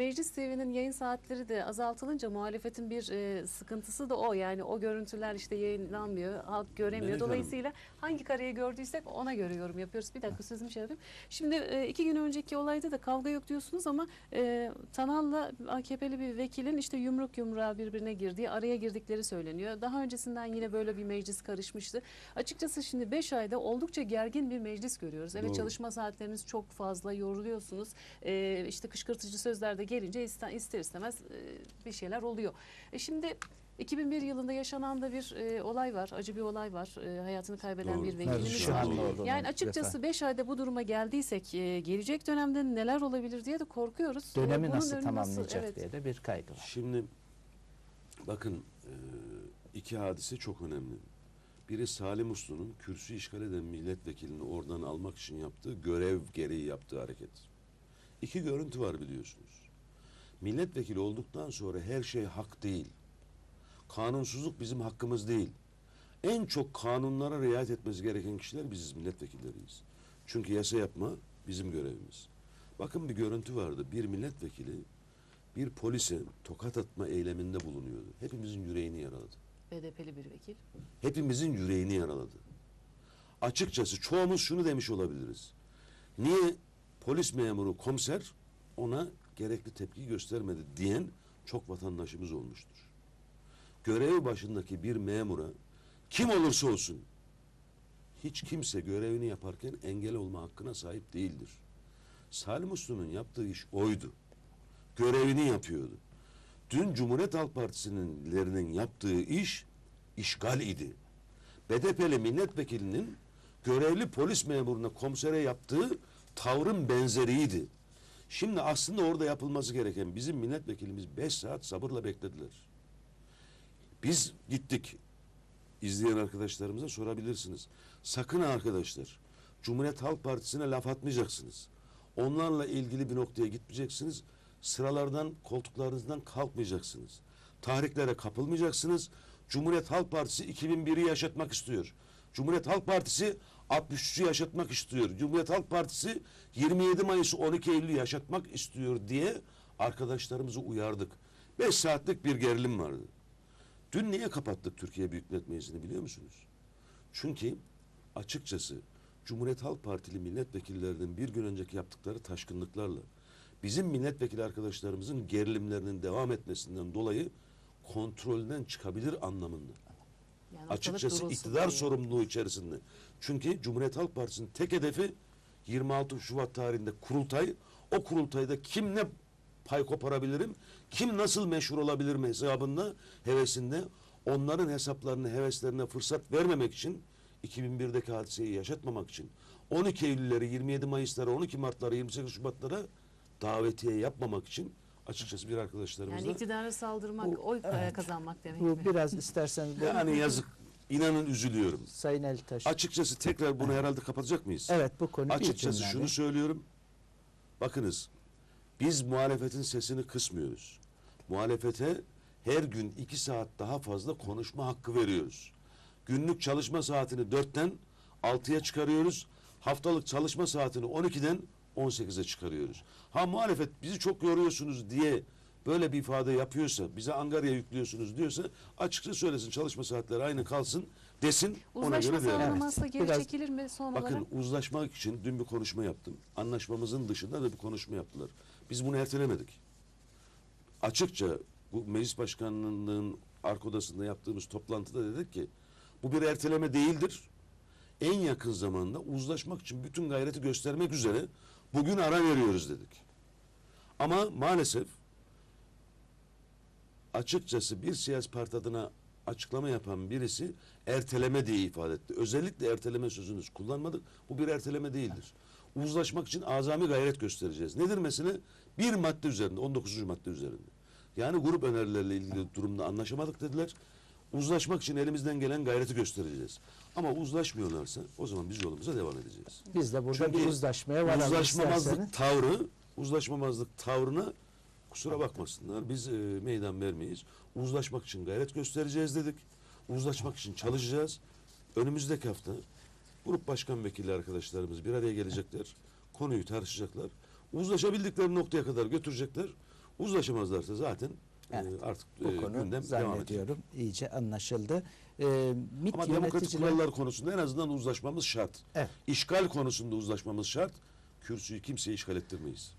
Meclis TV'nin yayın saatleri de azaltılınca muhalefetin bir e, sıkıntısı da o. Yani o görüntüler işte yayınlanmıyor, halk göremiyor. Hanım. Dolayısıyla hangi kareyi gördüysek ona göre yorum yapıyoruz. Bir dakika sözümü şey yapayım. Şimdi e, iki gün önceki olayda da kavga yok diyorsunuz ama e, Tanal'la AKP'li bir vekilin işte yumruk yumruğa birbirine girdiği, araya girdikleri söyleniyor. Daha öncesinden yine böyle bir meclis karışmıştı. Açıkçası şimdi 5 ayda oldukça gergin bir meclis görüyoruz. Evet Doğru. çalışma saatleriniz çok fazla yoruluyorsunuz. E, işte kışkırtıcı sözler de gelince ister, ister istemez e, bir şeyler oluyor. E şimdi 2001 yılında yaşanan da bir e, olay var. Acı bir olay var. E, hayatını kaybeden Doğru. bir vekilimiz var. Yani açıkçası 5 ayda bu duruma geldiysek e, gelecek dönemde neler olabilir diye de korkuyoruz. Dönemi bunun nasıl tamamlayacak evet. diye de bir kaygı var. Şimdi bakın e, iki hadise çok önemli. Biri Salim Uslu'nun kürsü işgal eden milletvekilini oradan almak için yaptığı görev gereği yaptığı hareket. İki görüntü var biliyorsunuz. Milletvekili olduktan sonra her şey hak değil. Kanunsuzluk bizim hakkımız değil. En çok kanunlara riayet etmesi gereken kişiler biziz milletvekilleriyiz. Çünkü yasa yapma bizim görevimiz. Bakın bir görüntü vardı. Bir milletvekili bir polise tokat atma eyleminde bulunuyordu. Hepimizin yüreğini yaraladı. BDP'li bir vekil. Hepimizin yüreğini yaraladı. Açıkçası çoğumuz şunu demiş olabiliriz. Niye polis memuru komiser ona gerekli tepki göstermedi diyen çok vatandaşımız olmuştur. Görev başındaki bir memura kim olursa olsun hiç kimse görevini yaparken engel olma hakkına sahip değildir. Salim Uslu'nun yaptığı iş oydu. Görevini yapıyordu. Dün Cumhuriyet Halk Partisi'nin yaptığı iş işgal idi. BDP'li milletvekilinin görevli polis memuruna komisere yaptığı tavrın benzeriydi. Şimdi aslında orada yapılması gereken bizim milletvekilimiz 5 saat sabırla beklediler. Biz gittik. İzleyen arkadaşlarımıza sorabilirsiniz. Sakın arkadaşlar Cumhuriyet Halk Partisi'ne laf atmayacaksınız. Onlarla ilgili bir noktaya gitmeyeceksiniz. Sıralardan, koltuklarınızdan kalkmayacaksınız. Tahriklere kapılmayacaksınız. Cumhuriyet Halk Partisi 2001'i yaşatmak istiyor. Cumhuriyet Halk Partisi 63'ü yaşatmak istiyor. Cumhuriyet Halk Partisi 27 Mayıs'ı 12 Eylül'ü yaşatmak istiyor diye arkadaşlarımızı uyardık. 5 saatlik bir gerilim vardı. Dün niye kapattık Türkiye Büyük Millet Meclisi'ni biliyor musunuz? Çünkü açıkçası Cumhuriyet Halk Partili milletvekillerinin bir gün önceki yaptıkları taşkınlıklarla bizim milletvekili arkadaşlarımızın gerilimlerinin devam etmesinden dolayı kontrolden çıkabilir anlamında. Yani Açıkçası durulsun iktidar diye. sorumluluğu içerisinde. Çünkü Cumhuriyet Halk Partisi'nin tek hedefi 26 Şubat tarihinde kurultay. O kurultayda kim ne pay koparabilirim, kim nasıl meşhur olabilirim hesabında, hevesinde onların hesaplarını, heveslerine fırsat vermemek için 2001'deki hadiseyi yaşatmamak için 12 Eylül'leri, 27 Mayıs'ları, 12 Mart'ları, 28 Şubat'lara davetiye yapmamak için açıkçası bir arkadaşlarımızla Yani iktidara saldırmak, Bu- oy evet. kazanmak demek Bu mi? biraz isterseniz bu yani yazık inanın üzülüyorum. Sayın Eltaş. Açıkçası tekrar bunu herhalde kapatacak mıyız? Evet bu konu Açıkçası şunu söylüyorum. Bakınız biz muhalefetin sesini kısmıyoruz. Muhalefete her gün iki saat daha fazla konuşma hakkı veriyoruz. Günlük çalışma saatini dörtten altıya çıkarıyoruz. Haftalık çalışma saatini 12'den 18'e çıkarıyoruz. Ha muhalefet bizi çok yoruyorsunuz diye böyle bir ifade yapıyorsa, bize angarya yüklüyorsunuz diyorsa açıkça söylesin çalışma saatleri aynı kalsın desin ona Uzlaşma göre verelim. sağlanamazsa Evet, geri biraz- çekilir mi son olarak? Bakın uzlaşmak için dün bir konuşma yaptım. Anlaşmamızın dışında da bir konuşma yaptılar. Biz bunu ertelemedik. Açıkça bu meclis başkanlığının arka odasında yaptığımız toplantıda dedik ki bu bir erteleme değildir. En yakın zamanda uzlaşmak için bütün gayreti göstermek üzere bugün ara veriyoruz dedik. Ama maalesef açıkçası bir siyasi parti adına açıklama yapan birisi erteleme diye ifade etti. Özellikle erteleme sözünü kullanmadık. Bu bir erteleme değildir. Uzlaşmak için azami gayret göstereceğiz. Nedir mesele? Bir madde üzerinde, 19. madde üzerinde. Yani grup önerileriyle ilgili durumda anlaşamadık dediler. Uzlaşmak için elimizden gelen gayreti göstereceğiz. Ama uzlaşmıyorlarsa o zaman biz yolumuza devam edeceğiz. Biz de burada Çünkü bir uzlaşmaya varalım uzlaşmamazlık isterseniz. tavrı, uzlaşmamazlık tavrına kusura bakmasınlar. Biz e, meydan vermeyiz. Uzlaşmak için gayret göstereceğiz dedik. Uzlaşmak için çalışacağız. Önümüzdeki hafta grup başkan vekili arkadaşlarımız bir araya gelecekler. Konuyu tartışacaklar. Uzlaşabildikleri noktaya kadar götürecekler. Uzlaşamazlarsa zaten e, Evet. artık Bu e, konu gündem zannediyorum iyice anlaşıldı. Ee, MİT Ama demokratik kurallar konusunda en azından uzlaşmamız şart. Evet. İşgal konusunda uzlaşmamız şart. Kürsüyü kimseye işgal ettirmeyiz.